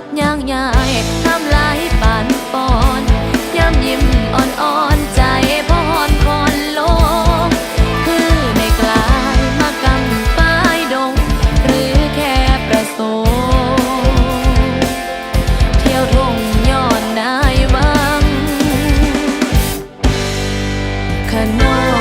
บย่างยายทำลายปานปอนย้ำยิ้มอ่อนอ่อนใจพอนคอนโลงคือไในกลายมากำป้ายดง หรือแค่ประสงเที่ยวทงย้อนนายวังขนม